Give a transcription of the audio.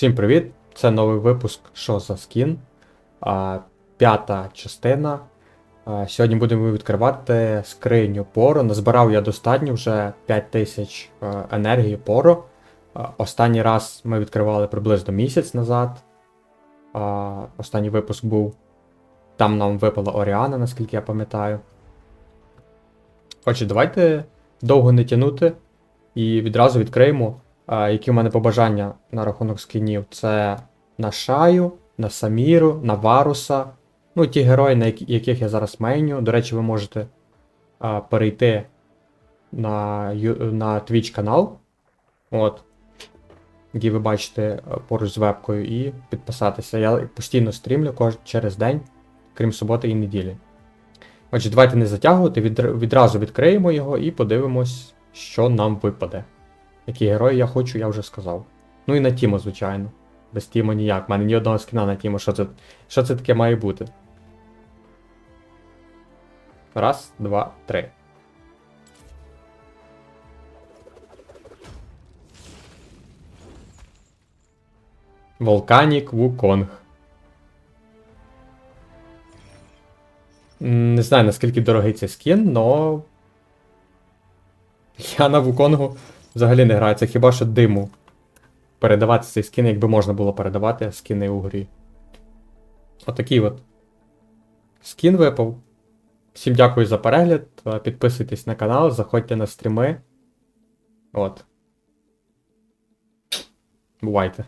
Всім привіт! Це новий випуск Що за скін? П'ята частина. Сьогодні будемо відкривати скриню Поро. Назбирав я достатньо вже 5000 е, енергії Поро. Останній раз ми відкривали приблизно місяць назад. Останній випуск був. Там нам випала Оріана, наскільки я пам'ятаю. Отже, давайте довго не тягнути і відразу відкриємо. Які в мене побажання на рахунок скінів? Це на Шаю, на Саміру, на Варуса. Ну, ті герої, на яких я зараз мейню. До речі, ви можете а, перейти на, на Twitch канал. От. Який ви бачите е, поруч з вебкою, і підписатися. Я постійно стрімлю кож... через день, крім суботи і неділі. Отже, давайте не затягувати, відр- відразу відкриємо його і подивимось, що нам випаде. Які герої я хочу, я вже сказав. Ну і на Тімо, звичайно. Без Тімо ніяк. У мене ні одного скіна на Тімо. Що це, що це таке має бути? Раз, два, три. Волканік Вуконг. Не знаю, наскільки дорогий цей скін, но. Я на Вуконгу взагалі не грається, хіба що диму. Передавати цей скін, якби можна було передавати скіни у грі. Отакий от. Скін випав. Всім дякую за перегляд. Підписуйтесь на канал, заходьте на стріми. От. Бувайте.